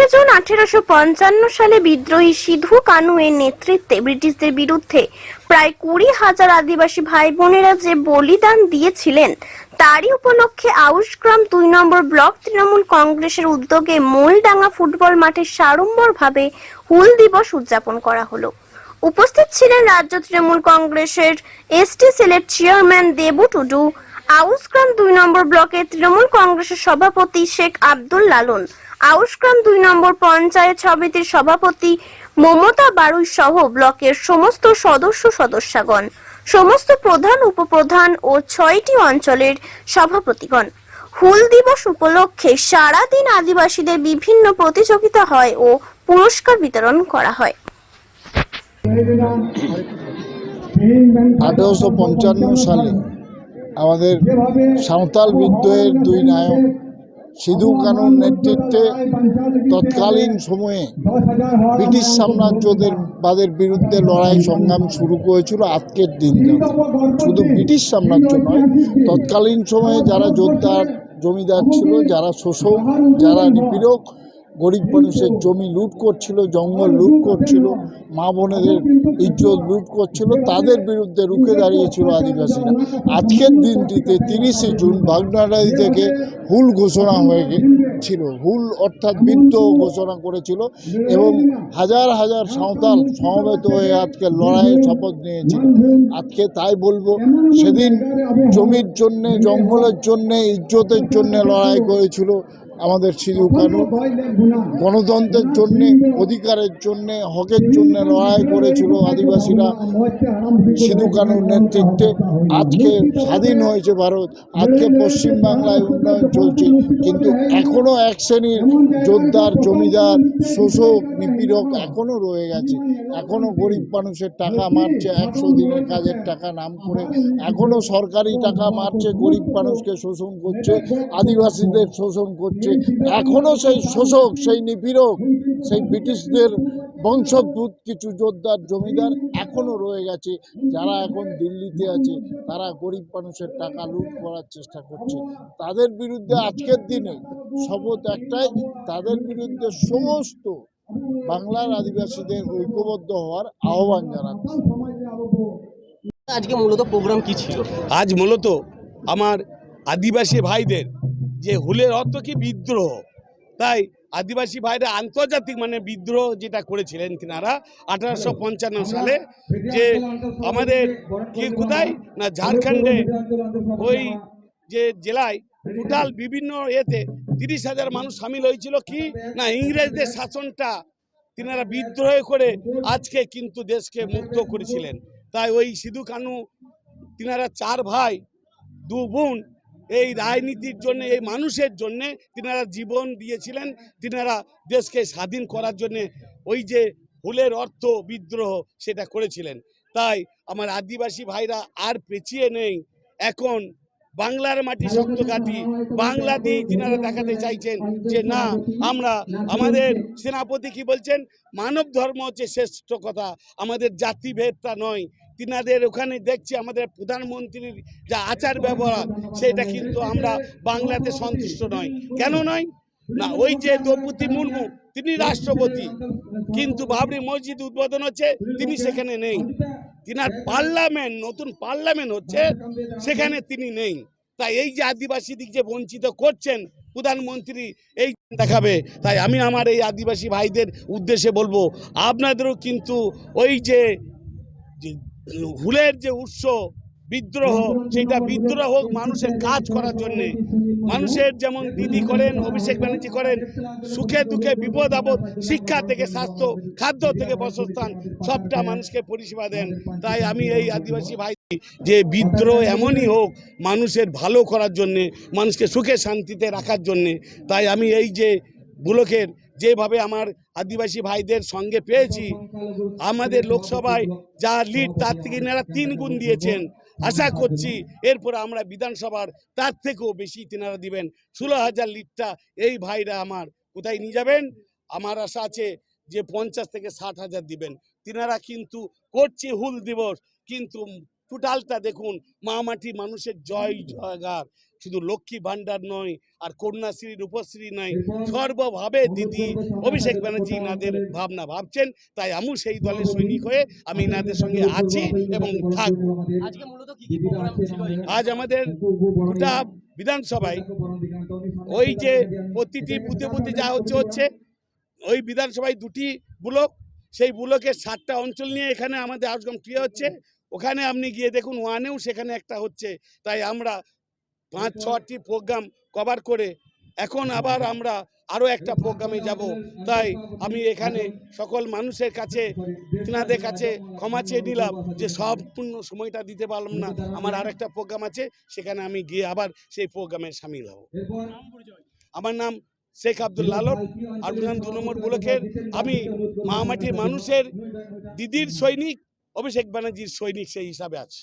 তিরিশে জুন আঠেরোশো পঞ্চান্ন সালে বিদ্রোহী সিধু কানু এর নেতৃত্বে ব্রিটিশদের বিরুদ্ধে প্রায় কুড়ি হাজার আদিবাসী ভাই বোনেরা যে বলিদান দিয়েছিলেন, তারই উপলক্ষে আউশগ্রাম দুই নম্বর ব্লক তৃণমূল কংগ্রেসের উদ্যোগে মোলডাঙ্গা ফুটবল মাঠে সাড়ম্বরভাবে হুল দিবস উদযাপন করা হলো। উপস্থিত ছিলেন রাজ্য তৃণমূল কংগ্রেসের এসটি সেলের চেয়ারম্যান দেবু টুডু আউসগ্রাম দুই নম্বর ব্লকের তৃণমূল কংগ্রেসের সভাপতি শেখ আব্দুল লালন আউসগ্রাম দুই নম্বর পঞ্চায়েত সমিতির সভাপতি মমতা বারুই সহ ব্লকের সমস্ত সদস্য সদস্যগণ, সমস্ত প্রধান, উপপ্রধান ও ছয়টি অঞ্চলের সভাপতিগণ। হুল দিবস উপলক্ষে সারাদিন আদিবাসীদের বিভিন্ন প্রতিযোগিতা হয় ও পুরস্কার বিতরণ করা হয়। আঠেরোশো সালে আমাদের সাঁওতাল বিদ্রোহের দুই নায়ক সিধু কানুর নেতৃত্বে তৎকালীন সময়ে ব্রিটিশ সাম্রাজ্যদের বাদের বিরুদ্ধে লড়াই সংগ্রাম শুরু করেছিল আজকের দিন শুধু ব্রিটিশ সাম্রাজ্য নয়, তৎকালীন সময়ে যারা যোদ্ধার জমিদার ছিল, যারা শোষক, যারা নিপীড়ক গরিব মানুষের জমি লুট করছিল, জঙ্গল লুট করছিল, মা বোনেদের ইজ্জত লুট করছিল, তাদের বিরুদ্ধে রুখে দাঁড়িয়েছিল আদিবাসীরা। আজকের দিনটিতে তিরিশে জুন বাগনাডারি থেকে হুল ঘোষণা হয়ে ছিল হুল অর্থাৎ বিদ্রোহ ঘোষণা করেছিল এবং হাজার হাজার সাঁওতাল সমবেত হয়ে আজকে লড়াইয়ের শপথ নিয়েছিল। আজকে তাই বলব, সেদিন জমির জন্যে, জঙ্গলের জন্যে, ইজ্জতের জন্যে লড়াই করেছিল আমাদের সিধু কানু, গণতন্ত্রের জন্যে, অধিকারের জন্যে, হকের জন্য লড়াই করেছিল আদিবাসীরা। সিধু কানুর নেতৃত্বে আজকে স্বাধীন হয়েছে ভারত, আজকে পশ্চিমবাংলায় উন্নয়ন চলছে। কিন্তু এখনও এক শ্রেণির যোদ্ধার জমিদার, শোষক, নিপীড়ক এখনও রয়ে গেছে। এখনও গরিব মানুষের টাকা মারছে, একশো দিনের কাজের টাকা নাম করে। এখনও সরকারি টাকা মারছে, গরিব মানুষকে শোষণ করছে, আদিবাসীদের শোষণ করছে। এখনও সেই শোষক সেই নিপীড়ক সেই ব্রিটিশদের বংশোদ্ভূত কিছু যোদ্ধার জমিদার এখনও রয়ে গেছে। যারা এখন দিল্লিতে আছে তারা গরিব মানুষের টাকা লুট করার চেষ্টা করছে। তাদের বিরুদ্ধে আজকের দিনে শপথ একটাই তাদের বিরুদ্ধে সমস্ত বাংলার আদিবাসীদের ঐক্যবদ্ধ হওয়ার আহ্বান জানাচ্ছে। আজকে মূলত প্রোগ্রাম কি ছিল? আজ মূলত আমার আদিবাসী ভাইদের যে হুলের অর্থ কি বিদ্রোহ? তাই আদিবাসী ভাইরা আন্তর্জাতিক মানে বিদ্রোহ যেটা করেছিলেন তিনারা আঠারোশো পঞ্চান্ন সালে, যে আমাদের কি কোথায়? না, ঝাড়খণ্ডে ওই যে জেলায় টোটাল বিভিন্ন এতে তিরিশ হাজার মানুষ সামিল হয়েছিল কি? না, ইংরেজদের শাসনটা তিনারা বিদ্রোহ করে আজকে কিন্তু দেশকে মুক্ত করেছিলেন। তাই ওই সিধু কানু তিনারা চার ভাই, দু বোন এই রাজনীতির জন্য, এই মানুষের জন্য তিনারা জীবন দিয়েছিলেন, তিনারা দেশকে স্বাধীন করার জন্য ওই যে হুলের অর্থ বিদ্রোহ সেটা করেছিলেন। তাই আমার আদিবাসী ভাইরা আর পেছিয়ে নেই, এখন বাংলার মাটি শক্ত ঘাটি বাংলা দিয়ে তিনারা দেখাতে চাইছেন যে না, আমরা আমাদের সেনাপতি কি বলছেন? মানব ধর্ম হচ্ছে শ্রেষ্ঠ কথা, আমাদের জাতিভেদটা নয়। তিনাদের ওখানে দেখছি আমাদের প্রধানমন্ত্রীর যা আচার ব্যবহার, সেটা কিন্তু আমরা বাংলাতে সন্তুষ্ট নয় কেন নয়? না, ওই যে দ্রৌপদী মুর্মু, তিনি রাষ্ট্রপতি, কিন্তু বাবরি মসজিদ উদ্বোধন হচ্ছে, তিনি সেখানে নেই। তিনার পার্লামেন্ট, নতুন পার্লামেন্ট হচ্ছে, সেখানে তিনি নেই। তাই এই যে আদিবাসী দিক যে বঞ্চিত করছেন প্রধানমন্ত্রী, এই দেখাবে। তাই আমি আমার এই আদিবাসী ভাইদের উদ্দেশ্যে বলব, আপনাদেরও কিন্তু ওই যে হুলের যে উৎস বিদ্রোহ, সেটা বিদ্রোহ হোক মানুষের কাজ করার জন্যে। মানুষের যেমন দিদি করেন, অভিষেক ব্যানার্জি করেন, সুখে দুঃখে বিপদ আপদ, শিক্ষা থেকে স্বাস্থ্য, খাদ্য থেকে বাসস্থান, সবটা মানুষকে পরিষেবা দেন। তাই আমি এই আদিবাসী ভাই যে বিদ্রোহ এমনই হোক, মানুষের ভালো করার জন্যে, মানুষকে সুখে শান্তিতে রাখার জন্যে, তাই আমি এই যে বুলকের যেভাবে আমার আদিবাসী ভাইদের সঙ্গে পেয়েছি, আমাদের লোকসভায় যা লিড তার থেকে এনারা তিন গুণ দিয়েছেন। আশা করছি এরপরে আমরা বিধানসভার, তার থেকেও বেশি তেনারা দিবেন। ষোলো হাজার লিডটা এই ভাইরা আমার কোথায় নিয়ে যাবেন? আমার আশা আছে যে পঞ্চাশ থেকে ষাট হাজার দিবেন। তিনারা কিন্তু করছে হুল দিবস, কিন্তু টোটালটা দেখুন, মা মাটি মানুষের জয় জয়গার শুধু লক্ষ্মী ভাণ্ডার নয় আর কন্যাশ্রী রূপশ্রী নয় সর্বভাবে দিদি অভিষেক ব্যানার্জি ইনাদের ভাবনা ভাবছেন তাই আমিও সেই দলের সৈনিক হয়ে আমি ইনাদের সঙ্গে আছি এবং থাকব? আজ আমাদের গোটা বিধানসভায় ওই যে প্রতিটি বুথে বুথে যা হচ্ছে হচ্ছে। ওই বিধানসভায় দুটি ব্লক সেই ব্লকের সাতটা অঞ্চল নিয়ে এখানে আমাদের আজগম ক্রিয়া হচ্ছে। ওখানে আপনি গিয়ে দেখুন ওয়ানেও সেখানে একটা হচ্ছে। তাই আমরা পাঁচ ছটি প্রোগ্রাম কভার করে এখন আবার আমরা আরও একটা প্রোগ্রামে যাব। তাই আমি এখানে সকল মানুষের কাছে তিনাদের কাছে ক্ষমা চেয়ে নিলাম যে সম্পূর্ণ সময়টা দিতে পারলাম না। আমার আর একটা প্রোগ্রাম আছে সেখানে আমি গিয়ে আবার সেই প্রোগ্রামে সামিল হব। আমার নাম শেখ আব্দুল লালন আর প্রধান দু নম্বর ব্লকের আমি মামাটির মানুষের দিদির সৈনিক অভিষেক ব্যানার্জির সৈনিক সেই হিসাবে আছি।